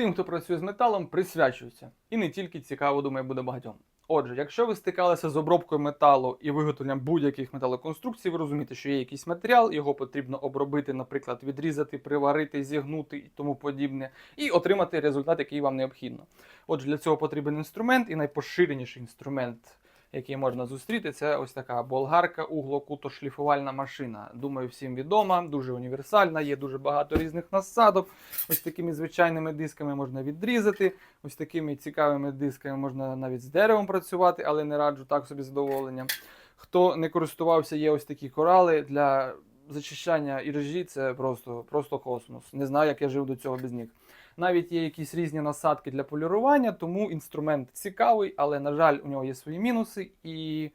тим, хто працює з металом, присвячується. І не тільки цікаво, думаю, буде багатьом. Отже, якщо ви стикалися з обробкою металу і виготовленням будь-яких металоконструкцій, ви розумієте, що є якийсь матеріал, його потрібно обробити, наприклад, відрізати, приварити, зігнути і тому подібне, і отримати результат, який вам необхідно. Отже, для цього потрібен інструмент, і найпоширеніший інструмент, який можна зустріти, це ось така болгарка углокутошліфувальна машина. Думаю, всім відома, дуже універсальна, є дуже багато різних насадок. Ось такими звичайними дисками можна відрізати. Ось такими цікавими дисками можна навіть з деревом працювати, але не раджу так собі задоволенням. Хто не користувався, є ось такі корали для зачищання іржі, це просто, просто космос. Не знаю, як я жив до цього без них. Навіть є якісь різні насадки для полірування, тому інструмент цікавий, але, на жаль, у нього є свої мінуси і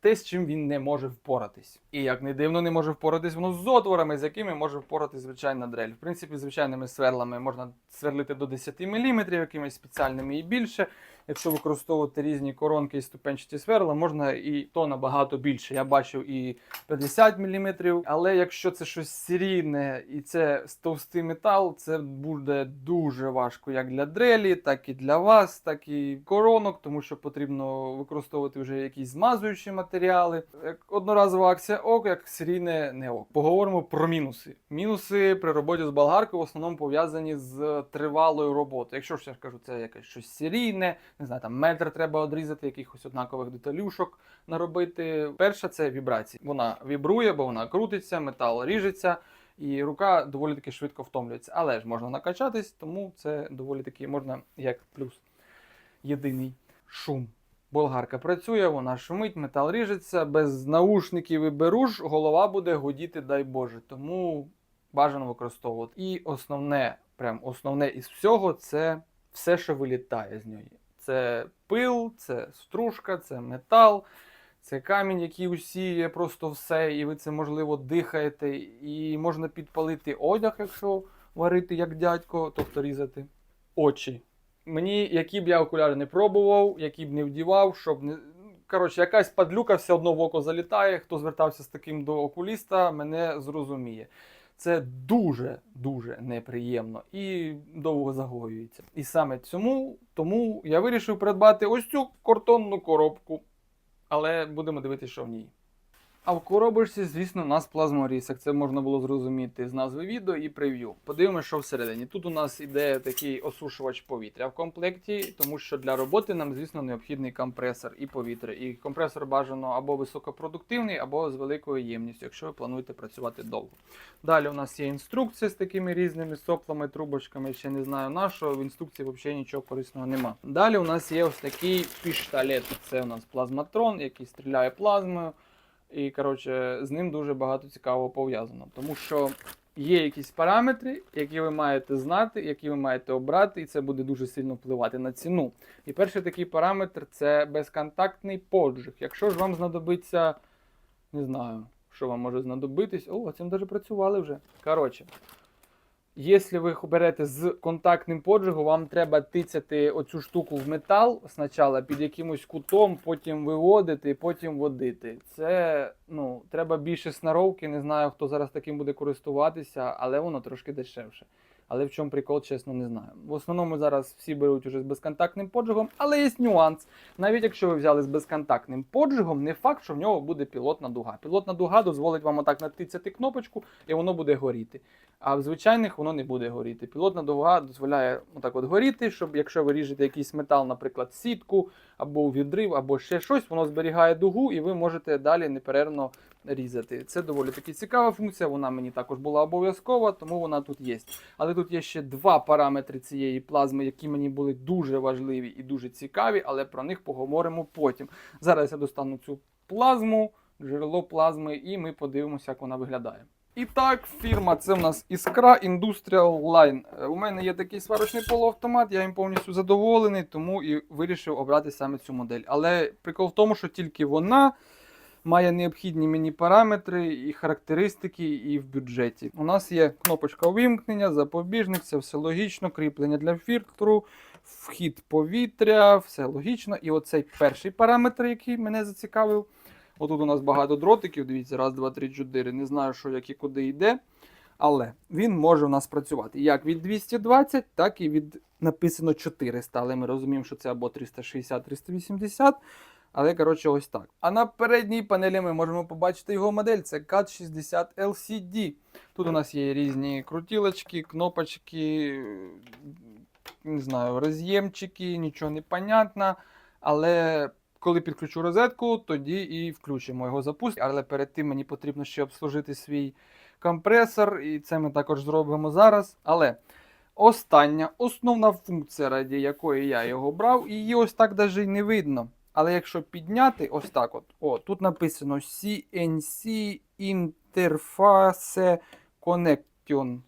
те, з чим він не може впоратись. І як не дивно, не може впоратись воно з отворами, з якими може впоратись звичайна дрель. В принципі, звичайними сверлами можна сверлити до 10 мм, якимись спеціальними і більше. Якщо використовувати різні коронки і ступенчаті сверла, можна і то набагато більше. Я бачив і 50 мм, але якщо це щось серійне і це товстий метал, це буде дуже важко як для дрелі, так і для вас, так і коронок, тому що потрібно використовувати вже якісь змазуючі матеріали. Одноразова акція ок, як серійне не ок. Поговоримо про мінуси. Мінуси при роботі з болгаркою в основному пов'язані з тривалою роботою. Якщо ж я кажу, це якесь щось серійне, не знаю, там метр треба одрізати, якихось однакових деталюшок наробити. Перша це вібрації. Вона вібрує, бо вона крутиться, метал ріжеться. І рука доволі таки швидко втомлюється. Але ж можна накачатись, тому це доволі таки можна як плюс. Єдиний шум. Болгарка працює, вона шумить, метал ріжеться, без наушників і беруш голова буде гудіти, дай Боже. Тому бажано використовувати. І основне, прям основне із всього, це все, що вилітає з нього. Це пил, це стружка, це метал, це камінь, який усіє просто все, і ви це можливо дихаєте. І можна підпалити одяг, якщо варити як дядько, тобто різати очі. Мені, які б я окуляри не пробував, які б не вдівав, щоб не. Коротше, якась падлюка все одно в око залітає. Хто звертався з таким до окуліста, мене зрозуміє. Це дуже дуже неприємно і довго загоюється. І саме цьому тому я вирішив придбати ось цю картонну коробку. Але будемо дивитися, що в ній. А в коробочці, звісно, у нас плазморіз, як це можна було зрозуміти з назви відео і прев'ю. Подивимося, що всередині. Тут у нас іде такий осушувач повітря в комплекті, тому що для роботи нам, звісно, необхідний компресор і повітря. І компресор бажано або високопродуктивний, або з великою ємністю, якщо ви плануєте працювати довго. Далі у нас є інструкція з такими різними соплами, трубочками, ще не знаю на що. В інструкції взагалі нічого корисного нема. Далі у нас є ось такий пішталет. Це у нас плазматрон, який стріляє плазмою. І коротше, з ним дуже багато цікавого пов'язано. Тому що є якісь параметри, які ви маєте знати, які ви маєте обрати, і це буде дуже сильно впливати на ціну. І перший такий параметр це безконтактний поджиг. Якщо ж вам знадобиться, не знаю, що вам може знадобитись. О, цим даже працювали вже. Коротше. Якщо ви берете з контактним поджигом, вам треба тицяти оцю штуку в метал спочатку під якимось кутом, потім виводити, потім водити. Це ну, треба більше сноровки. Не знаю, хто зараз таким буде користуватися, але воно трошки дешевше. Але в чому прикол, чесно, не знаю. В основному зараз всі беруть уже з безконтактним поджигом, але є нюанс. Навіть якщо ви взяли з безконтактним поджигом, не факт, що в нього буде пілотна дуга. Пілотна дуга дозволить вам отак натицяти кнопочку, і воно буде горіти. А в звичайних воно не буде горіти. Пілотна дуга дозволяє отак от горіти, щоб якщо ви ріжете якийсь метал, наприклад, сітку або відрив, або ще щось, воно зберігає дугу, і ви можете далі неперервно різати. Це доволі таки цікава функція. Вона мені також була обов'язкова, тому вона тут є. Але тут є ще два параметри цієї плазми, які мені були дуже важливі і дуже цікаві, але про них поговоримо потім. Зараз я достану цю плазму, джерело плазми, і ми подивимося, як вона виглядає. І так, фірма це в нас Іскра Industrial Line. Е, У мене є такий сварочний полуавтомат, я їм повністю задоволений, тому і вирішив обрати саме цю модель. Але прикол в тому, що тільки вона має необхідні мені параметри і характеристики і в бюджеті. У нас є кнопочка вимкнення, запобіжник, це все логічно, кріплення для фільтру, вхід повітря, все логічно. І оцей перший параметр, який мене зацікавив. Отут у нас багато дротиків, дивіться, раз, два, три, чотири. Не знаю, що як і куди йде. Але він може у нас працювати як від 220, так і від написано 400. Але ми розуміємо, що це або 360-380. Але, коротше, ось так. А на передній панелі ми можемо побачити його модель. Це CAT60 LCD. Тут у нас є різні крутілочки, кнопочки, не знаю, роз'ємчики, нічого не понятно. Але коли підключу розетку, тоді і включимо його запуск. Але перед тим мені потрібно ще обслужити свій компресор, і це ми також зробимо зараз. Але остання, основна функція, раді якої я його брав, її ось так навіть не видно. Але якщо підняти ось так, от, о, тут написано CNC Interface Connection.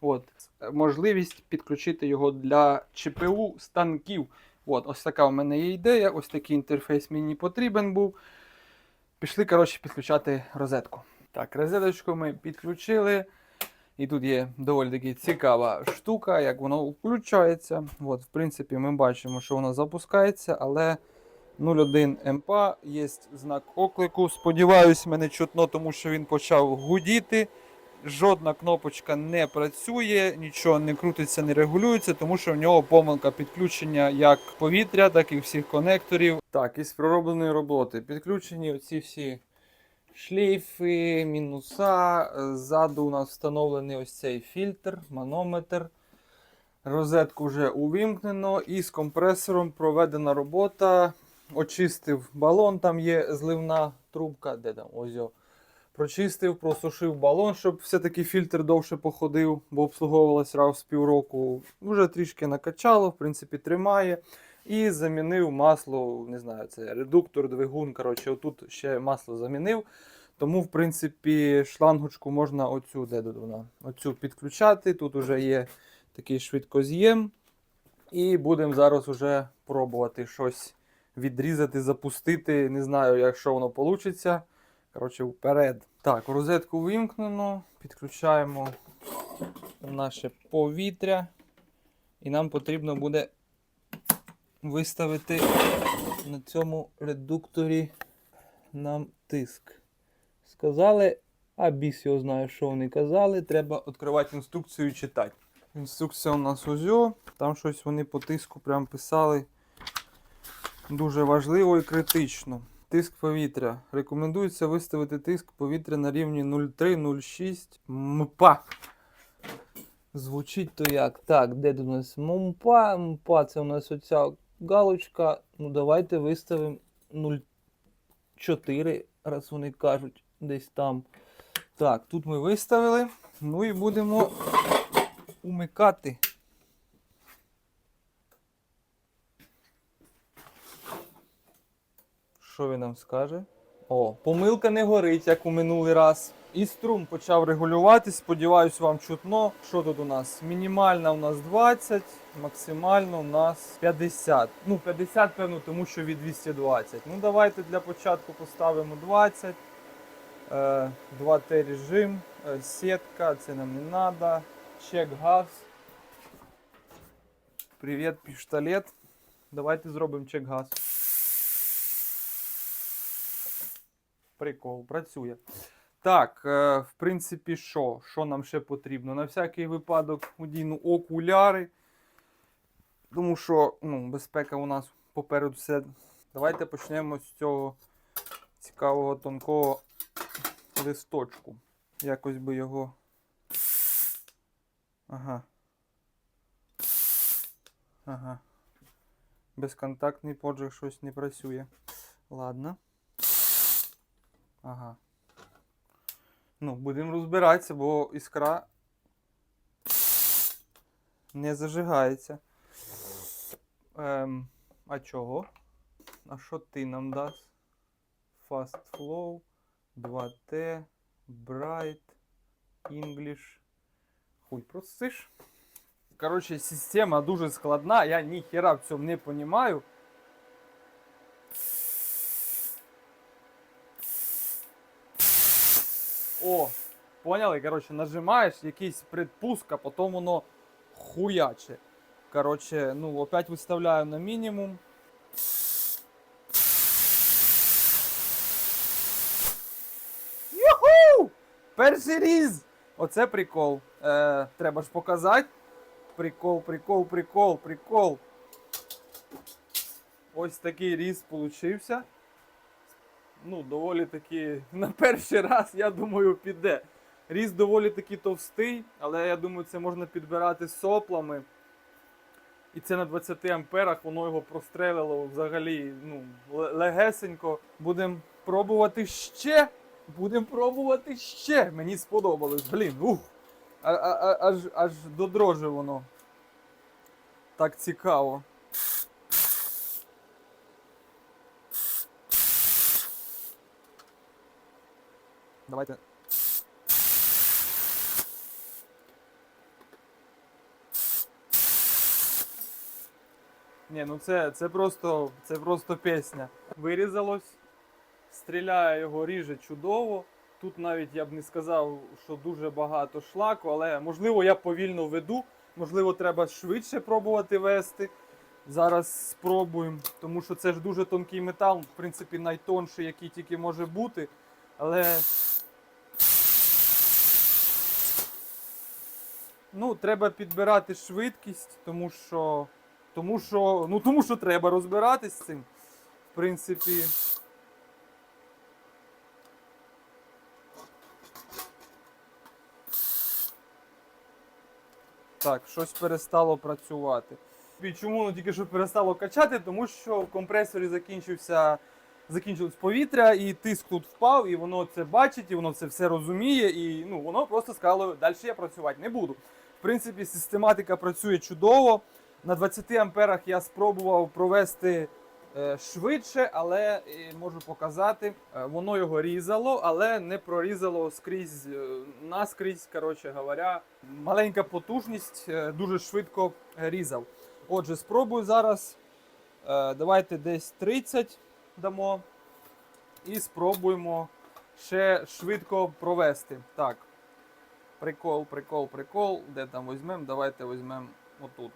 От, можливість підключити його для ЧПУ станків. От, ось така у мене є ідея, ось такий інтерфейс мені потрібен був. Пішли, коротше, підключати розетку. Так, розеточку ми підключили. І тут є доволі таки цікава штука, як воно включається. От, в принципі, ми бачимо, що воно запускається, але 0,1 МПА є знак оклику. Сподіваюсь, мене чутно, тому що він почав гудіти. Жодна кнопочка не працює, нічого не крутиться, не регулюється, тому що в нього помилка підключення як повітря, так і всіх конекторів. Так, із проробленої роботи підключені оці всі шлейфи, мінуса. Ззаду у нас встановлений ось цей фільтр, манометр. Розетку вже увімкнено і з компресором проведена робота. Очистив балон, там є зливна трубка. Де там? Ось його. Прочистив, просушив балон, щоб все-таки фільтр довше походив, бо обслуговувалась раз в півроку. Вже трішки накачало, в принципі, тримає. І замінив масло, не знаю, це редуктор, двигун. Коротше, отут ще масло замінив. Тому, в принципі, шлангочку можна оцю, де вона, оцю підключати. Тут вже є такий швидкоз'єм. І будемо зараз вже пробувати щось відрізати, запустити. Не знаю, якщо воно вийде. Коротше, вперед. Так, розетку вимкнено. Підключаємо наше повітря. І нам потрібно буде виставити на цьому редукторі нам тиск. Сказали, а біс його знає, що вони казали. Треба відкривати інструкцію і читати. Інструкція у нас ось. Там щось вони по тиску прям писали. Дуже важливо і критично. Тиск повітря. Рекомендується виставити тиск повітря на рівні 0,3-0,6 МПА. Звучить то як? Так, де у нас МПА? МПА це у нас оця галочка. Ну давайте виставимо 0,4, раз вони кажуть, десь там. Так, тут ми виставили. Ну і будемо умикати. Що він нам скаже? О, помилка не горить, як у минулий раз. І струм почав регулюватись. Сподіваюсь, вам чутно. Що тут у нас? Мінімальна у нас 20, максимально у нас 50. Ну, 50, певно, тому що від 220. Ну, давайте для початку поставимо 20. Е, 2Т режим, е, сітка, це нам не треба. Чек газ. Привіт, піштолет. Давайте зробимо чек газ. Прикол, працює. Так, е, в принципі, що? Що нам ще потрібно? На всякий випадок одіну окуляри. Тому що ну, безпека у нас попереду все. Давайте почнемо з цього цікавого тонкого листочку. Якось би його. Ага. Ага. Безконтактний поджиг щось не працює. Ладно. Ага. Ну, будемо розбиратися, бо іскра не зажигається. Ем, а чого? А що ти нам дасть? Fast Flow, 2T, Bright, English. Хуй просиш. Коротше, система дуже складна, я ніхера в цьому не розумію. О, поняли? Коротше, нажимаєш якийсь предпуск, а потім воно хуяче. Коротше, ну, опять виставляю на мінімум. Юху! Перший різ! Оце прикол. Е, треба ж показати. Прикол, прикол, прикол, прикол. Ось такий різ получився. Ну, доволі таки на перший раз, я думаю, піде. Різ доволі таки товстий, але я думаю, це можна підбирати соплами. І це на 20 амперах, воно його прострелило взагалі ну, легесенько. Будемо пробувати ще. Будемо пробувати ще. Мені сподобалось. Блін, ух. А, а, аж, аж до дрожі воно. Так цікаво. Давайте. Ні, ну це, це просто це просто пісня. Вирізалось, стріляє його, ріже чудово. Тут навіть я б не сказав, що дуже багато шлаку, але можливо я повільно веду, можливо, треба швидше пробувати вести. Зараз спробуємо, тому що це ж дуже тонкий метал, в принципі, найтонший, який тільки може бути. Але ну, треба підбирати швидкість, тому що. Тому що, ну тому що треба розбиратись з цим. В принципі. Так, щось перестало працювати. І чому воно тільки що перестало качати? Тому що в компресорі закінчився, закінчилось повітря, і тиск тут впав, і воно це бачить, і воно це все розуміє, і ну, воно просто сказало, далі я працювати не буду. Принципі, систематика працює чудово. На 20 амперах я спробував провести е, швидше, але е, можу показати, е, воно його різало, але не прорізало скрізь наскрізь. Коротше говоря, маленька потужність дуже швидко різав. Отже, спробую зараз. Давайте десь 30 дамо. І спробуємо ще швидко провести. Так. Прикол, прикол, прикол. Де там візьмемо? Давайте візьмемо отут.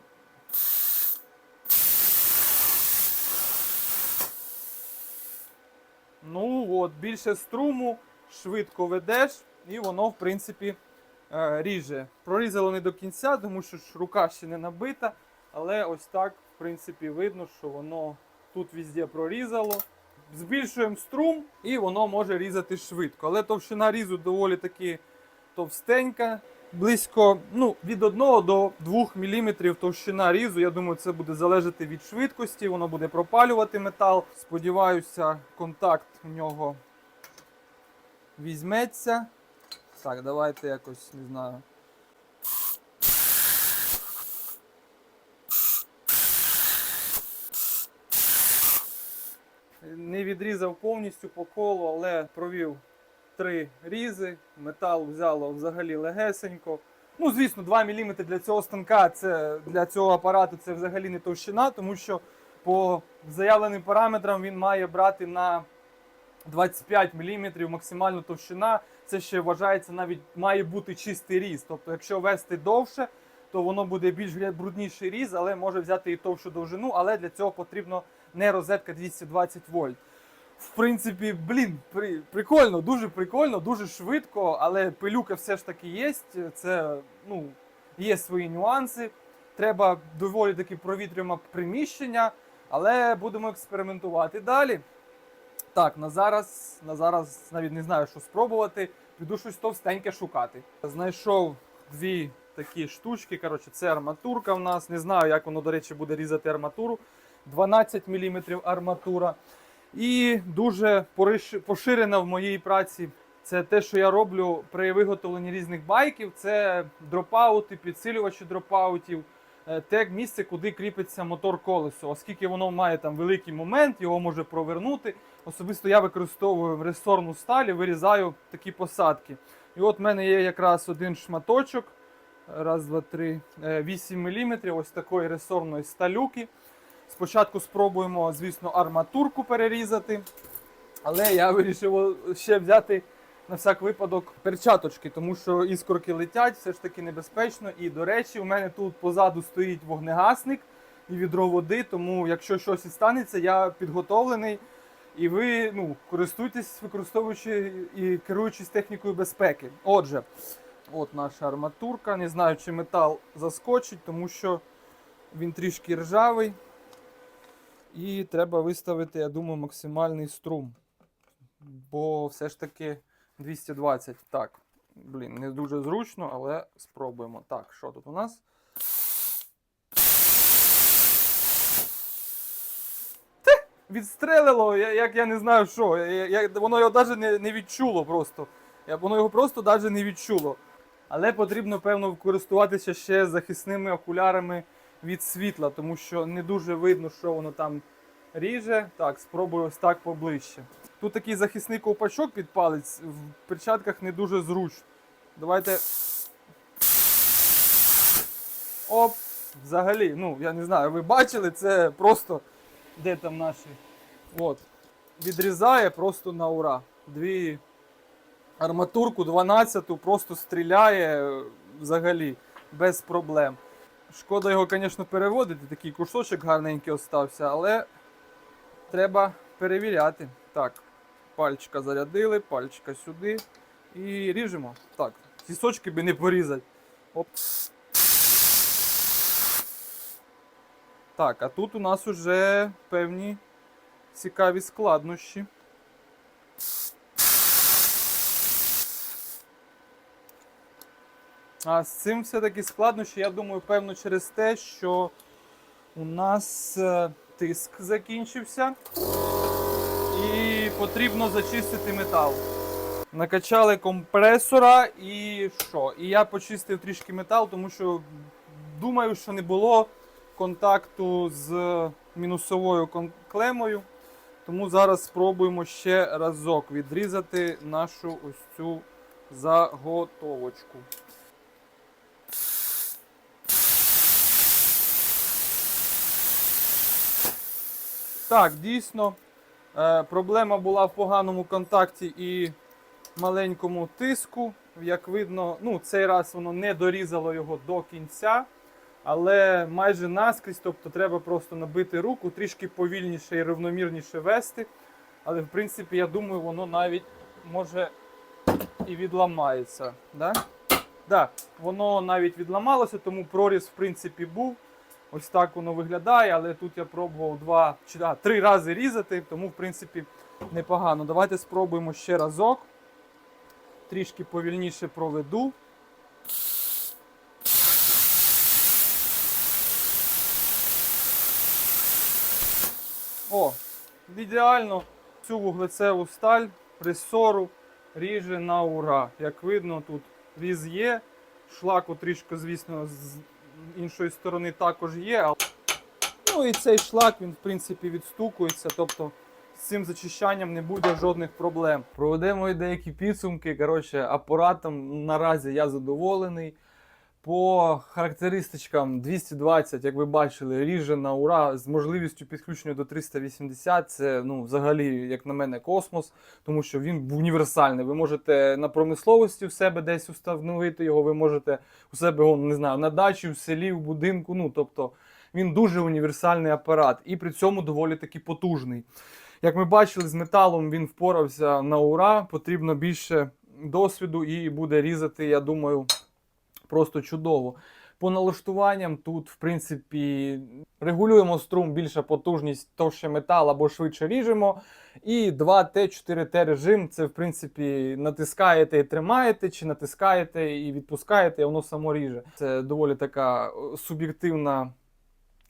Ну от, більше струму, швидко ведеш, і воно, в принципі, е, ріже. Прорізало не до кінця, тому що ж рука ще не набита. Але ось так, в принципі, видно, що воно тут везде прорізало. Збільшуємо струм, і воно може різати швидко. Але товщина різу доволі таки товстенька. Близько ну, від 1 до 2 мм товщина різу. Я думаю, це буде залежати від швидкості, воно буде пропалювати метал. Сподіваюся, контакт у нього візьметься. Так, давайте якось не знаю. Не відрізав повністю по колу, але провів три різи. Метал взяло взагалі легесенько. Ну, звісно, 2 мм для цього станка, це для цього апарату це взагалі не товщина, тому що по заявленим параметрам він має брати на 25 мм максимальну товщина. Це ще вважається навіть має бути чистий різ. Тобто, якщо вести довше, то воно буде більш брудніший різ, але може взяти і товщу довжину, але для цього потрібно не розетка 220 вольт. В принципі, блін, при, прикольно, дуже прикольно, дуже швидко, але пилюка все ж таки є. Це ну, є свої нюанси. Треба доволі таки провітрюємо приміщення, але будемо експериментувати далі. Так, на зараз, на зараз навіть не знаю, що спробувати. Піду щось товстеньке шукати. Знайшов дві такі штучки. Коротше, це арматурка в нас. Не знаю, як воно, до речі, буде різати арматуру. 12 мм арматура. І дуже поширена в моїй праці. Це те, що я роблю при виготовленні різних байків. Це дропаути, підсилювачі дропаутів, е, те місце, куди кріпиться мотор колесо. Оскільки воно має там великий момент, його може провернути. Особисто я використовую ресорну сталь і вирізаю такі посадки. І от в мене є якраз один шматочок. Раз, два, три, е, 8 мм ось такої ресорної сталюки. Спочатку спробуємо, звісно, арматурку перерізати. Але я вирішив ще взяти на всяк випадок перчаточки, тому що іскорки летять, все ж таки небезпечно. І, до речі, у мене тут позаду стоїть вогнегасник і відро води, тому якщо щось і станеться, я підготовлений. І ви ну, користуйтесь, використовуючи і керуючись технікою безпеки. Отже, От наша арматурка. Не знаю, чи метал заскочить, тому що він трішки ржавий. І треба виставити, я думаю, максимальний струм. Бо все ж таки 220. Так, блін, не дуже зручно, але спробуємо. Так, що тут у нас? Те, Відстрелило, я- як я не знаю що. Я, я, воно його навіть не, не відчуло просто. Я, воно його просто навіть не відчуло. Але потрібно, певно, користуватися ще захисними окулярами від світла, тому що не дуже видно, що воно там ріже. Так, спробую ось так поближче. Тут такий захисний ковпачок під палець, в перчатках не дуже зручно. Давайте. Оп! Взагалі, ну, я не знаю, ви бачили, це просто. Де там наші? От. Відрізає просто на ура. Дві арматурку 12-ту просто стріляє е, взагалі без проблем. Шкода його, звісно, переводити, такий кусочок гарненький остався, але треба перевіряти. Так, пальчика зарядили, пальчика сюди і ріжемо. Так, сісочки би не порізати. Оп. Так, а тут у нас уже певні цікаві складнощі. А з цим все-таки складнощі, я думаю, певно, через те, що у нас е, тиск закінчився і потрібно зачистити метал. Накачали компресора і що? І я почистив трішки метал, тому що думаю, що не було контакту з мінусовою клемою. Тому зараз спробуємо ще разок відрізати нашу ось цю заготовочку. Так, дійсно, е, проблема була в поганому контакті і маленькому тиску. Як видно, ну, цей раз воно не дорізало його до кінця, але майже наскрізь, тобто треба просто набити руку, трішки повільніше і рівномірніше вести. Але в принципі, я думаю, воно навіть може і відламається. Да? Да, воно навіть відламалося, тому проріз в принципі був. Ось так воно виглядає, але тут я пробував два чи а, три рази різати, тому в принципі непогано. Давайте спробуємо ще разок. Трішки повільніше проведу. О, ідеально цю вуглецеву сталь пресору ріже на ура. Як видно, тут різ є. Шлаку трішки, звісно, з іншої сторони також є. Ну і цей шлак, він, в принципі, відстукується. Тобто з цим зачищанням не буде жодних проблем. Проведемо і деякі підсумки. Коротше, апаратом наразі я задоволений. По характеристичкам 220, як ви бачили, ріже на ура з можливістю підключення до 380. Це ну, взагалі, як на мене, космос, тому що він універсальний. Ви можете на промисловості в себе десь установити його, ви можете у себе його, не знаю, на дачі, в селі, в будинку. Ну, тобто він дуже універсальний апарат і при цьому доволі таки потужний. Як ми бачили, з металом він впорався на ура. Потрібно більше досвіду і буде різати, я думаю, просто чудово. По налаштуванням тут, в принципі, регулюємо струм, більша потужність, товще метал або швидше ріжемо. І 2Т, 4Т режим це, в принципі, натискаєте і тримаєте, чи натискаєте і відпускаєте, і воно само ріже. Це доволі така е, суб'єктивна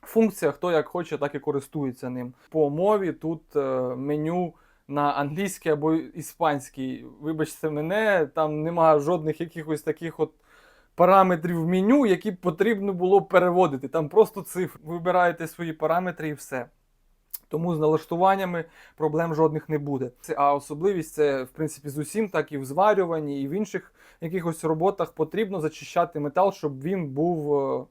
функція. Хто як хоче, так і користується ним. По мові тут е, меню на англійській або іспанській. Вибачте мене, там немає жодних якихось таких от параметрів в меню, які потрібно було переводити. Там просто цифри. Вибираєте свої параметри і все. Тому з налаштуваннями проблем жодних не буде. А особливість це, в принципі, з усім, так і в зварюванні, і в інших якихось роботах потрібно зачищати метал, щоб він був е,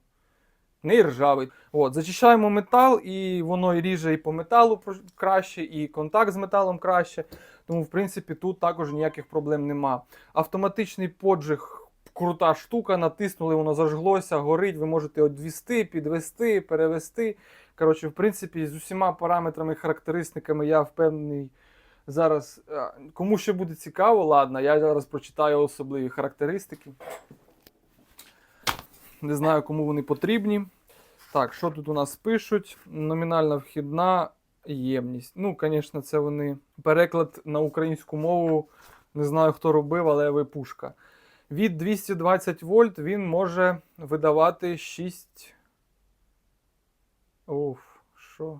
не ржавий. От, зачищаємо метал, і воно і ріже і по металу краще, і контакт з металом краще. Тому, в принципі, тут також ніяких проблем нема. Автоматичний поджиг. Крута штука, натиснули, воно зажглося, горить, ви можете одвісти, підвести, перевести. Коротше, в принципі, з усіма параметрами, характеристиками я впевнений Зараз, е, кому ще буде цікаво, ладно, я зараз прочитаю особливі характеристики. Не знаю, кому вони потрібні. Так, що тут у нас пишуть? Номінальна вхідна ємність. Ну, звісно, це вони. Переклад на українську мову. Не знаю, хто робив, але ви пушка. Від 220 вольт він може видавати 6. Оф, що?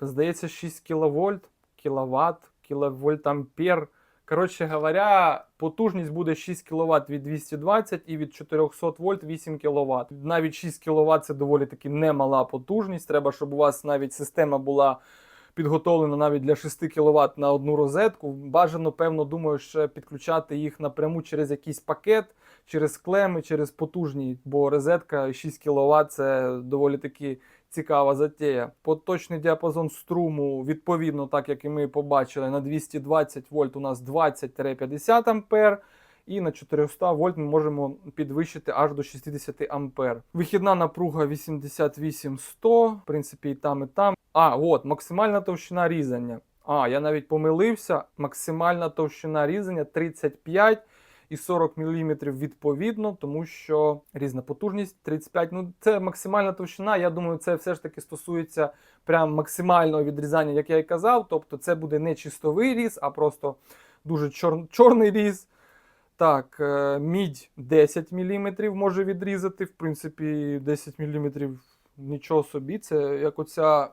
Здається, 6 кВт, кВт, кВт ампер. Коротше говоря, потужність буде 6 кВт від 220 і від 400 вольт 8 кВт. Навіть 6 кВт це доволі таки немала потужність. Треба, щоб у вас навіть система була підготовлена навіть для 6 кВт на одну розетку. Бажано, певно, думаю, ще підключати їх напряму через якийсь пакет, через клеми, через потужні, бо розетка 6 кВт це доволі таки цікава затея. Поточний діапазон струму, відповідно, так як і ми побачили, на 220 вольт у нас 20-50 ампер. І на 400 вольт ми можемо підвищити аж до 60 ампер. Вихідна напруга 88-100, в принципі, і там, і там. А, от, максимальна товщина різання. А, я навіть помилився. Максимальна товщина різання 35 і 40 мм відповідно, тому що різна потужність 35. Ну, це максимальна товщина. Я думаю, це все ж таки стосується прям максимального відрізання, як я і казав. Тобто це буде не чистовий різ, а просто дуже чор... чорний різ. Так, е, мідь 10 мм може відрізати. В принципі, 10 мм нічого собі. Це як оця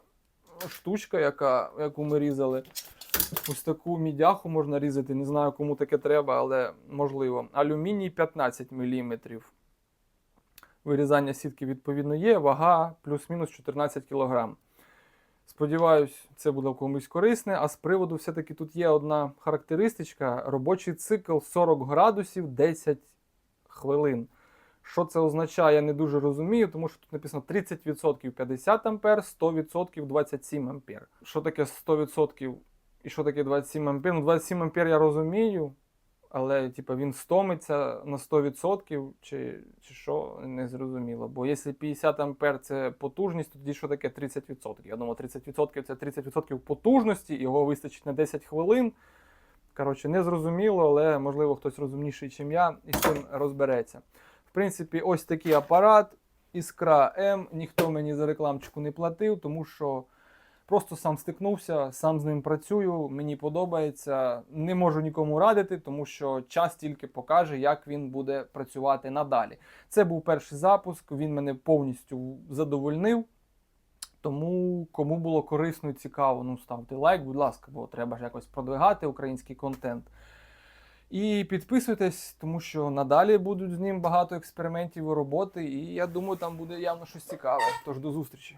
штучка, яка, яку ми різали. Ось таку мідяху можна різати. Не знаю, кому таке треба, але можливо. Алюміній 15 мм. Вирізання сітки відповідно є. Вага плюс-мінус 14 кг. Сподіваюсь, це буде комусь корисне. А з приводу, все-таки тут є одна характеристичка: робочий цикл 40 градусів 10 хвилин. Що це означає, я не дуже розумію, тому що тут написано 30% 50 ампер, 100% 27 ампер. Що таке 100% і що таке 27 ампер? Ну, 27 ампер я розумію, але типу, він стомиться на 100% чи, чи що, не зрозуміло. Бо якщо 50 ампер це потужність, тоді що таке 30%? Я думаю, 30% це 30% потужності, його вистачить на 10 хвилин. Коротше, не зрозуміло, але можливо хтось розумніший, ніж я, і з цим розбереться. В принципі, ось такий апарат. Іскра М. Ніхто мені за рекламчику не платив, тому що просто сам стикнувся, сам з ним працюю, мені подобається. Не можу нікому радити, тому що час тільки покаже, як він буде працювати надалі. Це був перший запуск, він мене повністю задовольнив. Тому кому було корисно і цікаво, ну ставте лайк, будь ласка, бо треба ж якось продвигати український контент. І підписуйтесь, тому що надалі будуть з ним багато експериментів і роботи, і я думаю, там буде явно щось цікаве. Тож до зустрічі.